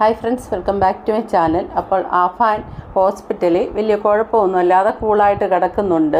Hi friends welcome back to my channel അപ്പോൾ ആഫാൻ ഹോസ്പിറ്റലിൽ വലിയ കുഴപ്പമൊന്നുമില്ലാതെ കൂളായിട്ട് കിടക്കുന്നുണ്ട്.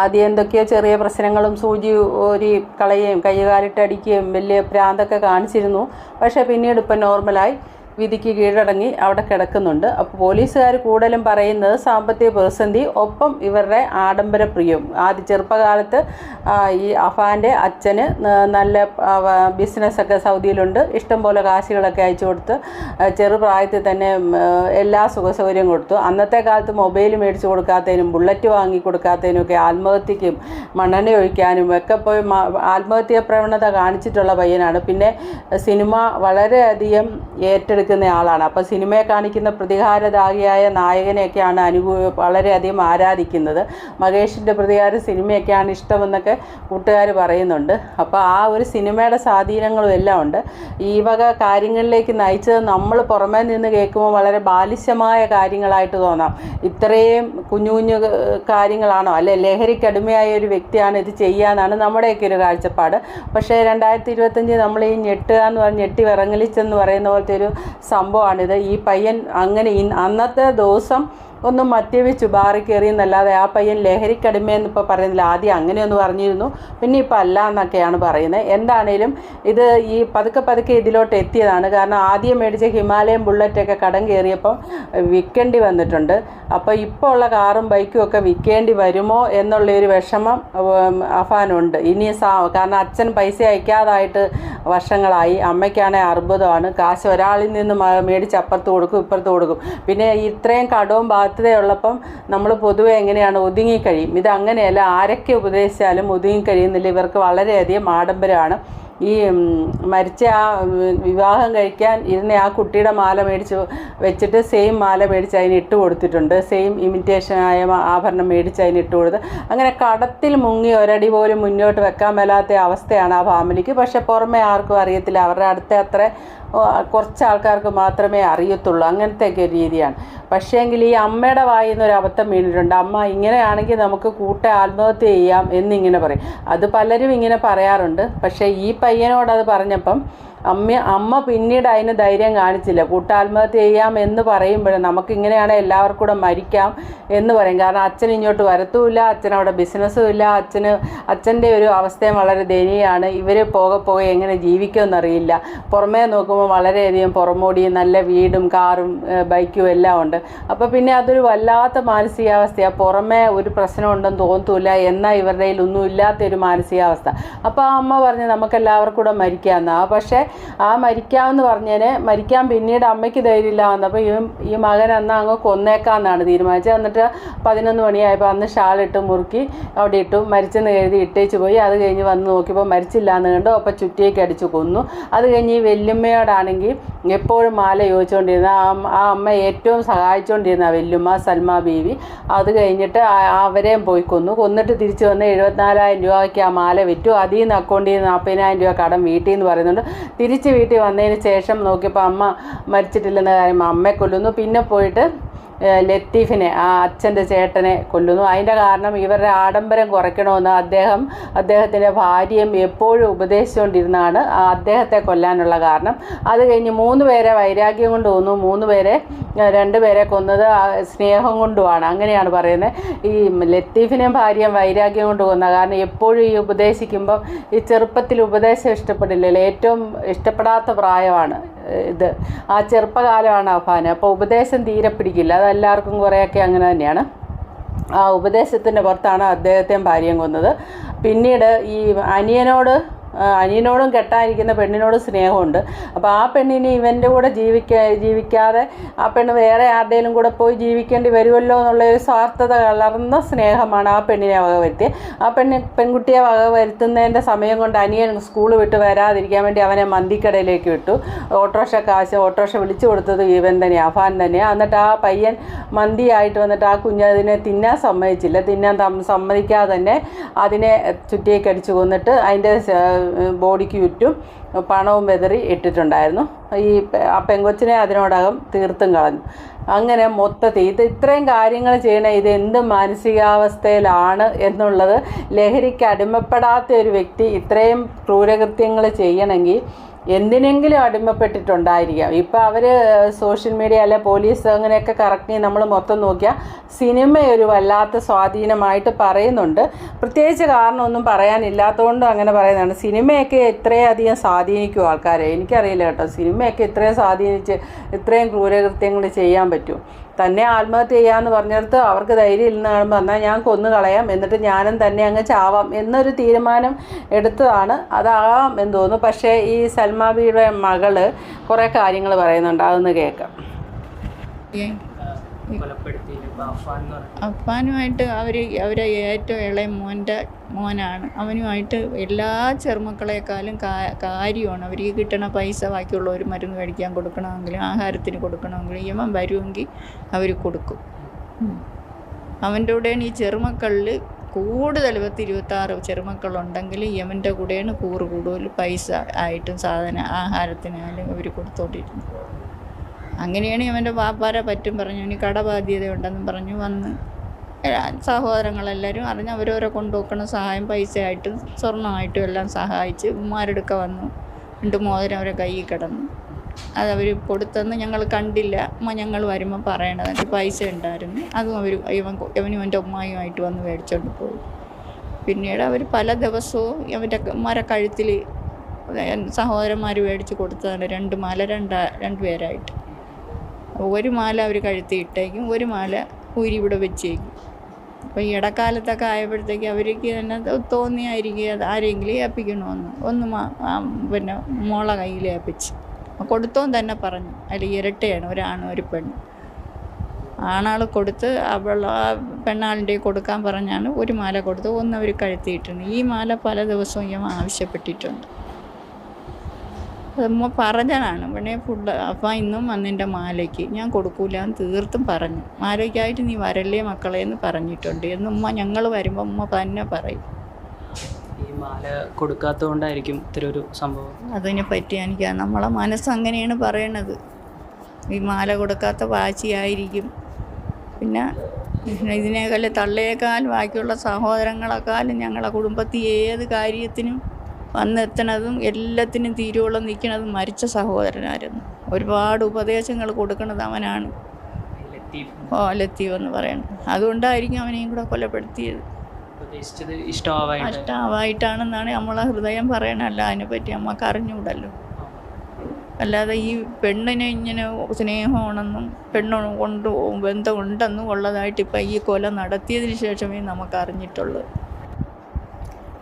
ആദ്യം എന്തൊക്കെയോ ചെറിയ പ്രശ്നങ്ങളും സൂചി ഒരു കളയുകയും കൈകാലിട്ടടിക്കുകയും വലിയ പ്രാന്തൊക്കെ കാണിച്ചിരുന്നു. പക്ഷേ പിന്നീട് ഇപ്പം നോർമലായി വിധിക്ക് കീഴടങ്ങി അവിടെ കിടക്കുന്നുണ്ട്. അപ്പോൾ പോലീസുകാർ കൂടുതലും പറയുന്നത് സാമ്പത്തിക പ്രതിസന്ധി ഒപ്പം ഇവരുടെ ആഡംബര പ്രിയം. ആദ്യ ചെറുപ്പകാലത്ത് ഈ അഫാന്റെ അച്ഛന് നല്ല ബിസിനസ്സൊക്കെ സൗദിയിലുണ്ട്. ഇഷ്ടംപോലെ കാശുകളൊക്കെ അയച്ചു കൊടുത്ത് ചെറുപ്രായത്തിൽ തന്നെ എല്ലാ സുഖസൗകര്യം കൊടുത്തു. അന്നത്തെ കാലത്ത് മൊബൈൽ മേടിച്ചു കൊടുക്കാത്തതിനും ബുള്ളറ്റ് വാങ്ങി കൊടുക്കാത്തതിനും ഒക്കെ ആത്മഹത്യക്കും മണ്ണെണ്ണ ഒഴിക്കാനും ഒക്കെ പോയി ആത്മഹത്യ പ്രവണത കാണിച്ചിട്ടുള്ള പയ്യനാണ്. പിന്നെ സിനിമ വളരെയധികം ഏറ്റെടുക്കുന്ന ആളാണ്. അപ്പോൾ സിനിമയെ കാണിക്കുന്ന പ്രതികാരദാഹിയായ നായകനെയൊക്കെയാണ് അനുകൂ വളരെയധികം ആരാധിക്കുന്നത്. മഹേഷിന്റെ പ്രതികാര സിനിമയൊക്കെയാണ് ഇഷ്ടമെന്നൊക്കെ കൂട്ടുകാർ പറയുന്നുണ്ട്. അപ്പോൾ ആ ഒരു സിനിമയുടെ സ്വാധീനങ്ങളും എല്ലാം ഉണ്ട്. ഈ വക കാര്യങ്ങളിലേക്ക് നയിച്ചത് നമ്മൾ പുറമേ നിന്ന് കേൾക്കുമ്പോൾ വളരെ ബാലിശമായ കാര്യങ്ങളായിട്ട് തോന്നാം. ഇത്രയും കുഞ്ഞു കുഞ്ഞു കാര്യങ്ങളാണോ? അല്ലെ ലഹരിക്കടിമയായ ഒരു വ്യക്തിയാണ് ഇത് ചെയ്യാന്നാണ് നമ്മുടെയൊക്കെ ഒരു കാഴ്ചപ്പാട്. പക്ഷേ രണ്ടായിരത്തി ഇരുപത്തഞ്ച് നമ്മൾ ഈ ഞെട്ടുക എന്ന് പറഞ്ഞ് ഞെട്ടി വിറങ്ങലിച്ചെന്ന് പറയുന്ന പോലത്തെ ഒരു സംഭവമാണിത്. ഈ പയ്യൻ അങ്ങനെ അന്നത്തെ ദിവസം ഒന്ന് മദ്യപിച്ചു ബാറി കയറി എന്നല്ലാതെ ആ പയ്യൻ ലഹരിക്കടിമയെന്ന് ഇപ്പോൾ പറയുന്നില്ല. ആദ്യം അങ്ങനെയൊന്ന് പറഞ്ഞിരുന്നു. പിന്നെ ഇപ്പം അല്ല എന്നൊക്കെയാണ് പറയുന്നത്. എന്താണേലും ഇത് ഈ പതുക്കെ പതുക്കെ ഇതിലോട്ട് എത്തിയതാണ്. കാരണം ആദ്യം മേടിച്ച ഹിമാലയൻ ബുള്ളറ്റൊക്കെ കടം കയറിയപ്പം വിൽക്കേണ്ടി വന്നിട്ടുണ്ട്. അപ്പോൾ ഇപ്പോൾ ഉള്ള കാറും ബൈക്കും ഒക്കെ വിൽക്കേണ്ടി വരുമോ എന്നുള്ളൊരു വിഷമം അഫാനുണ്ട്. ഇനി സാ കാരണം അച്ഛൻ പൈസ അയക്കാതായിട്ട് വർഷങ്ങളായി. അമ്മയ്ക്കാണെങ്കിൽ അർബുദമാണ്. കാശ് ഒരാളിൽ നിന്ന് മേടിച്ച് അപ്പുറത്ത് കൊടുക്കും ഇപ്പുറത്ത് കൊടുക്കും. പിന്നെ ഇത്രയും കടവും ബാധ്യതയുള്ളപ്പം നമ്മൾ പൊതുവെ എങ്ങനെയാണ് ഒതുങ്ങിക്കഴിയും ഇത് അങ്ങനെയല്ല ആരൊക്കെ ഉപദേശിച്ചാലും ഒതുങ്ങിക്കഴിയുന്നില്ല ഇവർക്ക് വളരെയധികം ആഡംബരമാണ്. ഈ മരിച്ച ആ വിവാഹം കഴിക്കാൻ ഇരുന്ന ആ കുട്ടിയുടെ മാല മേടിച്ച് വെച്ചിട്ട് സെയിം മാല മേടിച്ച് അതിന് ഇട്ട് കൊടുത്തിട്ടുണ്ട്. സെയിം ഇമിറ്റേഷനായ ആഭരണം മേടിച്ച് അതിന് ഇട്ട് കൊടുത്ത്. അങ്ങനെ കടത്തിൽ മുങ്ങി ഒരടി പോലും മുന്നോട്ട് വെക്കാൻ മേലാത്ത അവസ്ഥയാണ് ആ ഫാമിലിക്ക്. പക്ഷെ പുറമെ ആർക്കും അറിയത്തില്ല. അവരുടെ അടുത്ത അത്ര കുറച്ച് ആൾക്കാർക്ക് മാത്രമേ അറിയത്തുള്ളൂ. അങ്ങനത്തെയൊക്കെ ഒരു രീതിയാണ്. പക്ഷേങ്കിൽ ഈ അമ്മയുടെ വായിൽ എന്നൊരു അബദ്ധം വീണിട്ടുണ്ട്. അമ്മ ഇങ്ങനെയാണെങ്കിൽ നമുക്ക് കൂട്ട ആത്മഹത്യ ചെയ്യാം എന്നിങ്ങനെ പറയും. അത് പലരും ഇങ്ങനെ പറയാറുണ്ട്. പക്ഷേ ഈ പയ്യനോട് അത് പറഞ്ഞപ്പം അമ്മ അമ്മ പിന്നീട് അതിന് ധൈര്യം കാണിച്ചില്ല. കൂട്ടാത്മഹത്യ ചെയ്യാം എന്ന് പറയുമ്പോഴും നമുക്ക് ഇങ്ങനെയാണ് എല്ലാവർക്കും കൂടെ മരിക്കാം എന്ന് പറയും. കാരണം അച്ഛൻ ഇങ്ങോട്ട് വരത്തുമില്ല അച്ഛൻ അവിടെ ബിസിനസ്സും ഇല്ല അച്ഛന് അച്ഛന്റെ ഒരു അവസ്ഥയും വളരെ ദയനീയമാണ്. ഇവർ പോകെ പോകെ എങ്ങനെ ജീവിക്കുമെന്നറിയില്ല. പുറമേ നോക്കുമ്പോൾ വളരെയധികം പുറമോടി നല്ല വീടും കാറും ബൈക്കും എല്ലാം ഉണ്ട്. അപ്പോൾ പിന്നെ അതൊരു വല്ലാത്ത മാനസികാവസ്ഥയാണ് പുറമേ ഒരു പ്രശ്നമുണ്ടെന്ന് തോന്നത്തില്ല എന്നാൽ ഇവരുടെ കയ്യിൽ ഒന്നും ഇല്ലാത്തൊരു മാനസികാവസ്ഥ. അപ്പോൾ ആ അമ്മ പറഞ്ഞ് നമുക്ക് എല്ലാവർക്കും കൂടെ മരിക്കാമെന്നാണ് പക്ഷേ ആ മരിക്കാമെന്ന് പറഞ്ഞേനെ മരിക്കാൻ പിന്നീട് അമ്മയ്ക്ക് ധൈര്യമില്ല വന്നപ്പോൾ ഈ ഈ മകൻ അന്ന് അങ്ങ് കൊന്നേക്കാന്നാണ് തീരുമാനിച്ചത്. എന്നിട്ട് പതിനൊന്ന് മണിയായപ്പോൾ അന്ന് ഷാളിട്ട് മുറുക്കി അവിടെ ഇട്ടു മരിച്ചെന്ന് കരുതി ഇട്ടേച്ച് പോയി. അത് കഴിഞ്ഞ് വന്ന് നോക്കിയപ്പോൾ മരിച്ചില്ല എന്ന് കണ്ടു. അപ്പോൾ ചുറ്റിയേക്ക് അടിച്ചു കൊന്നു. അത് കഴിഞ്ഞ് ഈ വെല്ലുമ്മയോടാണെങ്കിൽ എപ്പോഴും മാല ചോദിച്ചുകൊണ്ടിരുന്ന ആ അമ്മ- ഏറ്റവും സഹായിച്ചുകൊണ്ടിരുന്ന വെല്ലുമ്മ സൽമ ബീവി അത് കഴിഞ്ഞിട്ട് അവരെയും പോയി കൊന്നു. കൊന്നിട്ട് തിരിച്ചു വന്ന് എഴുപത്തിനാലായിരം രൂപയ്ക്ക് ആ മാല വിറ്റു. അതിൽ നിന്ന് അക്കൗണ്ടിൽ നിന്ന് നാൽപ്പതിനായിരം രൂപ കടം വീട്ടിൽ നിന്ന് പറയുന്നുണ്ട്. തിരിച്ച് വീട്ടിൽ വന്നതിന് ശേഷം നോക്കിയപ്പോൾ അമ്മ മരിച്ചിട്ടില്ലെന്ന കാര്യം അമ്മയെ കൊല്ലുന്നു. പിന്നെ പോയിട്ട് ലത്തീഫിനെ ആ അച്ഛന്റെ ചേട്ടനെ കൊല്ലുന്നു. അതിന്റെ കാരണം ഇവരുടെ ആഡംബരം കുറയ്ക്കണമെന്ന് അദ്ദേഹം അദ്ദേഹത്തിന്റെ ഭാര്യയും എപ്പോഴും ഉപദേശിച്ചുകൊണ്ടിരുന്നാണ് അദ്ദേഹത്തെ കൊല്ലാനുള്ള കാരണം. അത് കഴിഞ്ഞ് മൂന്ന് പേരെ വൈരാഗ്യം കൊണ്ട് കൊന്നു. മൂന്ന് പേരെ രണ്ട് പേരെ കൊന്നത് സ്നേഹം കൊണ്ടുമാണ്. അങ്ങനെയാണ് പറയുന്നത്. ഈ ലത്തീഫിനെയും ഭാര്യയും വൈരാഗ്യം കൊണ്ട് കൊന്ന കാരണം എപ്പോഴും ഈ ഉപദേശിക്കുമ്പം ഈ ചെറുപ്പത്തിൽ ഉപദേശം ഇഷ്ടപ്പെടില്ലല്ലോ. ഏറ്റവും ഇഷ്ടപ്പെടാത്ത പ്രായമാണ് ഇത്. ആ ചെറുപ്പകാലമാണ് അഫാന്. അപ്പോൾ ഉപദേശം തീരെ പിടിക്കില്ല. അതെല്ലാവർക്കും കുറേയൊക്കെ അങ്ങനെ തന്നെയാണ്. ആ ഉപദേശത്തിന്റെ പുറത്താണ് അദ്ദേഹത്തെയും ഭാര്യയും കൊന്നത്. പിന്നീട് ഈ അനിയനോട് അനിയനോടും കെട്ടായിരിക്കുന്ന പെണ്ണിനോട് സ്നേഹമുണ്ട്. അപ്പോൾ ആ പെണ്ണിനെ ഇവന്റെ കൂടെ ജീവിക്ക ജീവിക്കാതെ ആ പെണ്ണ് വേറെ ആരുടെയും കൂടെ പോയി ജീവിക്കേണ്ടി വരുമല്ലോ എന്നുള്ള ഒരു സ്വാർത്ഥത കലർന്ന സ്നേഹമാണ് ആ പെണ്ണിനെ വകവരുത്തിയത് ആ പെണ്ണ് പെൺകുട്ടിയെ വകവരുത്തുന്നതിന്റെ സമയം കൊണ്ട് അനിയൻ സ്കൂൾ വിട്ട് വരാതിരിക്കാൻ വേണ്ടി അവനെ മന്തിക്കടയിലേക്ക് വിട്ടു. ഓട്ടോറിക്ഷ കാശ് ഓട്ടോറിക്ഷ വിളിച്ചു കൊടുത്തത് ഇവൻ തന്നെ അഫാൻ തന്നെയാണ് എന്നിട്ട് ആ പയ്യൻ മന്തിയായിട്ട് വന്നിട്ട് ആ കുഞ്ഞതിനെ തിന്നാൻ സമ്മതിച്ചില്ല. തിന്നാൻ സമ്മതിക്കാതെ തന്നെ അതിനെ ചുറ്റിയേക്ക് അടിച്ചു കൊന്നിട്ട് അതിന്റെ ബോഡിക്ക് ചുറ്റും പണവും വെതറി ഇട്ടിട്ടുണ്ടായിരുന്നു. ഈ ആ പെങ്കൊച്ചിനെ അതിനോടകം തീർത്തും കളഞ്ഞു. അങ്ങനെ മൊത്തത്തിൽ ഇത് ഇത്രയും കാര്യങ്ങൾ ചെയ്യണ ഇത് എന്ത് മാനസികാവസ്ഥയിലാണ് എന്നുള്ളത് ലഹരിക്ക് അടിമപ്പെടാത്ത ഒരു വ്യക്തി ഇത്രയും ക്രൂരകൃത്യങ്ങൾ ചെയ്യണമെങ്കിൽ എന്തിനെങ്കിലും അടിമപ്പെട്ടിട്ടുണ്ടായിരിക്കാം. ഇപ്പം അവർ സോഷ്യൽ മീഡിയ അല്ലെ പോലീസ് അങ്ങനെയൊക്കെ കറക്റ്റ് നമ്മൾ മൊത്തം നോക്കിയാൽ സിനിമ ഒരു വല്ലാത്ത സ്വാധീനമായിട്ട് പറയുന്നുണ്ട്. പ്രത്യേകിച്ച് കാരണമൊന്നും പറയാനില്ലാത്തതുകൊണ്ട് അങ്ങനെ പറയുന്നതാണ്. സിനിമയൊക്കെ ഇത്രയധികം സ്വാധീനിക്കും ആൾക്കാരെ? എനിക്കറിയില്ല കേട്ടോ. സിനിമയൊക്കെ ഇത്രയും സ്വാധീനിച്ച് ഇത്രയും ക്രൂരകൃത്യങ്ങൾ ചെയ്യാൻ പറ്റും. തന്നെ ആത്മഹത്യ ചെയ്യാന്ന് പറഞ്ഞിടത്ത് അവർക്ക് ധൈര്യം ഇല്ലെന്ന് എന്നാൽ ഞാൻ കൊന്നു കളയാം എന്നിട്ട് ഞാനും തന്നെ അങ്ങ് ചാവാം എന്നൊരു തീരുമാനം എടുത്തതാണ്. അതാകാം എന്ന് തോന്നുന്നു. പക്ഷേ ഈ സൽമാബിയുടെ മകൾ കുറേ കാര്യങ്ങൾ പറയുന്നുണ്ട്. അതൊന്ന് കേൾക്കാം. അപ്പാനുമായിട്ട് അവർ അവരെ ഏറ്റവും ഇളയ മോന്റെ മോനാണ്. അവനുമായിട്ട് എല്ലാ ചെറുമക്കളെക്കാളും കാര്യമാണ്. അവർ ഈ കിട്ടണ പൈസ ബാക്കിയുള്ളവർ മരുന്ന് കഴിക്കാൻ കൊടുക്കണമെങ്കിലും ആഹാരത്തിന് കൊടുക്കണമെങ്കിലും ഇവൻ വരുമെങ്കിൽ അവർ കൊടുക്കും. അവന്റെ കൂടെയാണ് ഈ ചെറുമക്കളിൽ കൂടുതൽ പത്ത് ഇരുപത്താറ് ചെറുമക്കളുണ്ടെങ്കിൽ യമന്റെ കൂടെയാണ് കൂറ് കൂടുതൽ പൈസ ആയിട്ടും സാധന ആഹാരത്തിനായാലും അവർ കൊടുത്തോണ്ടിരുന്നത്. അങ്ങനെയാണ് അവന്റെ വാപ്പാരെ പറ്റും പറഞ്ഞു. ഇനി കടബാധ്യതയുണ്ടെന്നും പറഞ്ഞു വന്ന്. സഹോദരങ്ങളെല്ലാവരും അറിഞ്ഞ് അവരവരെ കൊണ്ടുപോക്കണ സഹായം പൈസയായിട്ടും സ്വർണമായിട്ടും എല്ലാം സഹായിച്ച് ഉമ്മാരെടുക്ക വന്നു. രണ്ട് മോതിരം അവരെ കയ്യിൽ കിടന്നു. അതവർ കൊടുത്തെന്ന് ഞങ്ങൾ കണ്ടില്ല. അമ്മ ഞങ്ങൾ വരുമ്പോൾ പറയണത് എന്നിട്ട് പൈസ ഉണ്ടായിരുന്നു. അതും അവർ ഇവൻ ഇവനും എന്റെ ഉമ്മായുമായിട്ട് വന്ന് മേടിച്ചോണ്ട് പോയി. പിന്നീട് അവർ പല ദിവസവും അവന്റെ ഉമ്മാരെ കഴുത്തിൽ സഹോദരന്മാർ മേടിച്ച് കൊടുത്തതാണ്. രണ്ട് മല രണ്ട രണ്ട് പേരായിട്ട് ഒരു മാല അവർ കഴുത്തി ഇട്ടേക്കും ഒരു മാല ഊരി ഇവിടെ വെച്ചേക്കും. അപ്പോൾ ഇടക്കാലത്തൊക്കെ ആയപ്പോഴത്തേക്ക് അവർക്ക് തന്നെ തോന്നിയായിരിക്കും അത് ആരെങ്കിലും ഏൽപ്പിക്കണമെന്ന്. ഒന്ന് പിന്നെ മോളെ കയ്യിൽ ഏൽപ്പിച്ച്. കൊടുത്തോൻ തന്നെ പറഞ്ഞു. അതിൽ ഇരട്ടയാണ് ഒരാണും ഒരു പെണ്ണ്. ആണാൾ കൊടുത്ത് അവൾ ആ പെണ്ണാളിന്റെ കൊടുക്കാൻ പറഞ്ഞാണ് ഒരു മാല കൊടുത്ത് ഒന്ന് അവർ കഴുത്തിയിട്ടുണ്ട് ഈ മാല പല ദിവസവും ഞാൻ ആവശ്യപ്പെട്ടിട്ടുണ്ട്. അമ്മ പറഞ്ഞതാണ് പിന്നെ ഫുഡ് അപ്പം ഇന്നും വന്നിന്റെ മാലയ്ക്ക്. ഞാൻ കൊടുക്കൂല. എന്ന് തീർത്തും പറഞ്ഞു. മാലയ്ക്കായിട്ട് നീ വരല്ലേ മക്കളെ? എന്ന് പറഞ്ഞിട്ടുണ്ട്. എന്ന് ഉമ്മ ഞങ്ങൾ വരുമ്പോൾ ഉമ്മ തന്നെ പറയും. ഈ മാല കൊടുക്കാത്തതുകൊണ്ടായിരിക്കും ഇത്ര ഒരു സംഭവം? അതിനെ പറ്റി എനിക്ക് നമ്മളെ മനസ്സ് അങ്ങനെയാണ് പറയണത്. ഈ മാല കൊടുക്കാത്ത വാശിയായിരിക്കും. പിന്നെ ഇതിനേക്കാൾ തള്ളയേക്കാൾ ബാക്കിയുള്ള സഹോദരങ്ങളെക്കാളും ഞങ്ങളെ കുടുംബത്തിൽ ഏത് കാര്യത്തിനും വന്നെത്തണതും എല്ലാത്തിനും തീരുവോളം നിൽക്കണതും മരിച്ച സഹോദരനായിരുന്നു. ഒരുപാട് ഉപദേശങ്ങൾ കൊടുക്കണത് അവനാണ്. ഓ ലത്തീവ് എന്ന് പറയുന്നത്. അതുകൊണ്ടായിരിക്കും അവനെയും കൂടെ കൊലപ്പെടുത്തിയത്. ഇഷ്ടമാവായിട്ടാണെന്നാണ് നമ്മളെ ഹൃദയം പറയണല്ല അതിനെ അതിനെപ്പറ്റി നമുക്ക് അറിഞ്ഞുകൂടല്ലോ. അല്ലാതെ ഈ പെണ്ണിനെ ഇങ്ങനെ സ്നേഹമാണെന്നും പെണ്ണ് കൊണ്ട് ബന്ധമുണ്ടെന്നും ഉള്ളതായിട്ട് ഇപ്പം ഈ കൊല നടത്തിയതിന് ശേഷമേ നമുക്ക് അറിഞ്ഞിട്ടുള്ളൂ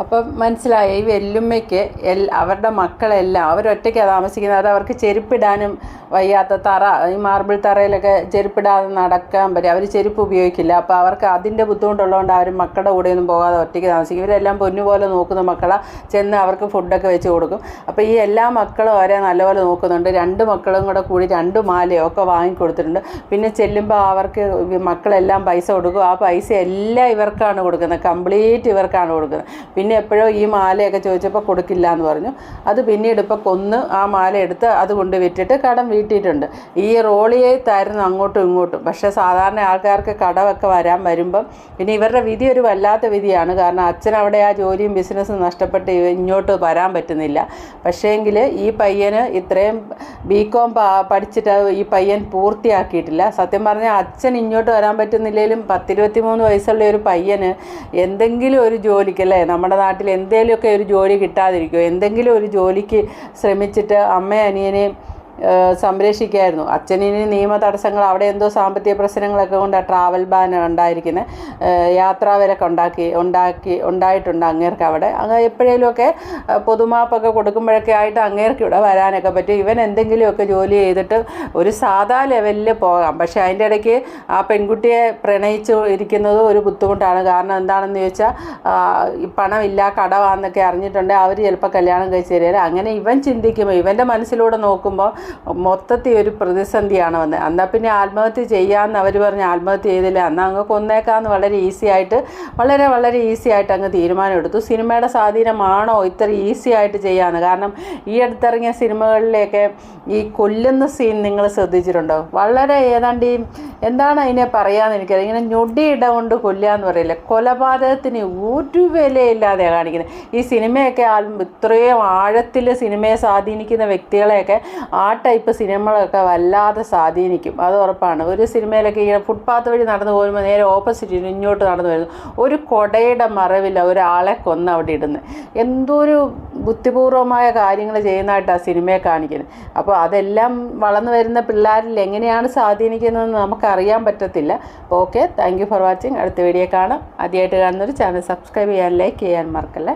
അപ്പം മനസ്സിലായി ഈ വെല്ലുമ്മയ്ക്ക് എൽ അവരുടെ മക്കളെല്ലാം അവരൊറ്റയ്ക്കാണ് താമസിക്കുന്നത്. അത് അവർക്ക് ചെരുപ്പിടാനും വയ്യാത്ത തറ ഈ മാർബിൾ തറയിലൊക്കെ ചെരുപ്പിടാതെ നടക്കാൻ പറ്റും. അവർ ചെരുപ്പ് ഉപയോഗിക്കില്ല. അപ്പോൾ അവർക്ക് അതിന്റെ ബുദ്ധിമുട്ടുള്ളതുകൊണ്ട് അവർ മക്കളുടെ കൂടെയൊന്നും പോകാതെ ഒറ്റയ്ക്ക് താമസിക്കും. ഇവരെല്ലാം പൊന്നുപോലെ നോക്കുന്ന മക്കളെ. ചെന്ന് അവർക്ക് ഫുഡൊക്കെ വെച്ച് കൊടുക്കും. അപ്പോൾ ഈ എല്ലാ മക്കളും അവരെ നല്ലപോലെ നോക്കുന്നുണ്ട്. രണ്ട് മക്കളും കൂടെ കൂടി രണ്ട് മാലയോ ഒക്കെ വാങ്ങിക്കൊടുത്തിട്ടുണ്ട്. പിന്നെ ചെല്ലുമ്പോൾ അവർക്ക് മക്കളെല്ലാം പൈസ കൊടുക്കും. ആ പൈസ എല്ലാം ഇവർക്കാണ് കൊടുക്കുന്നത്. കംപ്ലീറ്റ് ഇവർക്കാണ് കൊടുക്കുന്നത്. പിന്നെ എപ്പോഴോ ഈ മാലയൊക്കെ ചോദിച്ചപ്പോൾ കൊടുക്കില്ല എന്ന് പറഞ്ഞു. അത് പിന്നീട് ഇപ്പോൾ കൊന്ന് ആ മാല എടുത്ത് അത് കൊണ്ട് വിറ്റിട്ട് കടം വീട്ടിയിട്ടുണ്ട്. ഈ റോളിയെ തരുന്നു അങ്ങോട്ടും ഇങ്ങോട്ടും. പക്ഷേ സാധാരണ ആൾക്കാർക്ക് കടമൊക്കെ വരാൻ വരുമ്പം പിന്നെ ഇവരുടെ വിധി ഒരു വല്ലാത്ത വിധിയാണ്. കാരണം അച്ഛൻ അവിടെ ആ ജോലിയും ബിസിനസ്സും നഷ്ടപ്പെട്ട് ഇങ്ങോട്ട് വരാൻ പറ്റുന്നില്ല. പക്ഷേങ്കിൽ ഈ പയ്യന് ഇത്രയും ബി കോം പഠിച്ചിട്ട് ഈ പയ്യൻ പൂർത്തിയാക്കിയിട്ടില്ല. സത്യം പറഞ്ഞാൽ അച്ഛൻ ഇങ്ങോട്ട് വരാൻ പറ്റുന്നില്ലെങ്കിലും പത്തിരുപത്തി മൂന്ന് വയസ്സുള്ള ഒരു പയ്യന് എന്തെങ്കിലും ഒരു ജോലിക്ക് അല്ലേ നമ്മുടെ നാട്ടിൽ എന്തെങ്കിലുമൊക്കെ ഒരു ജോലി കിട്ടാതിരിക്കുമോ എന്തെങ്കിലും ഒരു ജോലിക്ക് ശ്രമിച്ചിട്ട് അമ്മയും അനിയനെയും സംരക്ഷിക്കായിരുന്നു. അച്ഛനിന് നിയമ തടസ്സങ്ങൾ അവിടെ എന്തോ സാമ്പത്തിക പ്രശ്നങ്ങളൊക്കെ കൊണ്ട് ട്രാവൽ ബാൻ ഉണ്ടായിരിക്കുന്നത് യാത്രാ വിലക്ക് ഉണ്ടാക്കി ഉണ്ടാക്കി ഉണ്ടായിട്ടുണ്ട് അങ്ങേർക്ക് അവിടെ. അങ്ങ് എപ്പോഴേലുമൊക്കെ പൊതുമാപ്പൊക്കെ കൊടുക്കുമ്പോഴൊക്കെ ആയിട്ട് അങ്ങേർക്ക് ഇവിടെ വരാനൊക്കെ പറ്റും. ഇവൻ എന്തെങ്കിലുമൊക്കെ ജോലി ചെയ്തിട്ട് ഒരു സാധാ ലെവലിൽ പോകാം. പക്ഷേ അതിന്റെ ഇടയ്ക്ക് ആ പെൺകുട്ടിയെ പ്രണയിച്ച് ഇരിക്കുന്നത് ഒരു ബുദ്ധിമുട്ടാണ്. കാരണം എന്താണെന്ന് ചോദിച്ചാൽ പണമില്ല കടവാന്നൊക്കെ അറിഞ്ഞിട്ടുണ്ടെങ്കിൽ അവർ ചിലപ്പോൾ കല്യാണം കഴിച്ച് തരില്ല അങ്ങനെ ഇവൻ ചിന്തിക്കുമ്പോൾ ഇവന്റെ മനസ്സിലൂടെ നോക്കുമ്പോൾ മൊത്തത്തിൽ ഒരു പ്രതിസന്ധിയാണ് വന്നത്. എന്നാൽ പിന്നെ ആത്മഹത്യ ചെയ്യാമെന്ന് അവർ പറഞ്ഞ് ആത്മഹത്യ ചെയ്തില്ല. എന്നാൽ അങ്ങ് കൊന്നേക്കാന്ന് വളരെ ഈസി ആയിട്ട് വളരെ വളരെ ഈസി ആയിട്ട് അങ്ങ് തീരുമാനമെടുത്തു. സിനിമയുടെ സ്വാധീനമാണോ ഇത്ര ഈസി ആയിട്ട് ചെയ്യാമെന്ന് കാരണം ഈ അടുത്തിറങ്ങിയ സിനിമകളിലെയൊക്കെ ഈ കൊല്ലുന്ന സീൻ നിങ്ങൾ ശ്രദ്ധിച്ചിട്ടുണ്ടോ? വളരെ ഏതാണ്ട് ഈ എന്താണ് അതിനെ പറയാന്ന് എനിക്കറിയാം ഇങ്ങനെ ഞൊടിയിട കൊണ്ട് കൊല്ലുക എന്ന് പറയില്ല? കൊലപാതകത്തിന് ഒരു വിലയില്ലാതെ കാണിക്കുന്നത് ഈ സിനിമയൊക്കെ ആ ഇത്രയും ആഴത്തിൽ സിനിമയെ സ്വാധീനിക്കുന്ന വ്യക്തികളെയൊക്കെ ആ ടൈപ്പ് സിനിമകളൊക്കെ വല്ലാതെ സ്വാധീനിക്കും. അത് ഉറപ്പാണ്. ഒരു സിനിമയിലൊക്കെ ഇങ്ങനെ ഫുട്പാത്ത് വഴി നടന്നു പോകുമ്പോൾ നേരെ ഓപ്പോസിറ്റ് ഇങ്ങോട്ട് നടന്നു വരുന്നു. ഒരു കൊടയുടെ മറവില്ല ഒരാളെ കൊന്ന് അവിടെ ഇടുന്നത് എന്തോരു ബുദ്ധിപൂർവമായ കാര്യങ്ങൾ ചെയ്യുന്നതായിട്ടാണ് സിനിമയെ കാണിക്കുന്നത് അപ്പോൾ അതെല്ലാം വളർന്നു വരുന്ന പിള്ളേരിൽ എങ്ങനെയാണ് സ്വാധീനിക്കുന്നതെന്ന് നമുക്കറിയാൻ പറ്റത്തില്ല. അപ്പോൾ ഓക്കെ താങ്ക് ഫോർ വാച്ചിങ് അടുത്ത വീഡിയോ കാണാം. ആദ്യമായിട്ട് കാണുന്നൊരു ചാനൽ സബ്സ്ക്രൈബ് ചെയ്യാൻ ലൈക്ക് ചെയ്യാൻ മറക്കല്ലേ?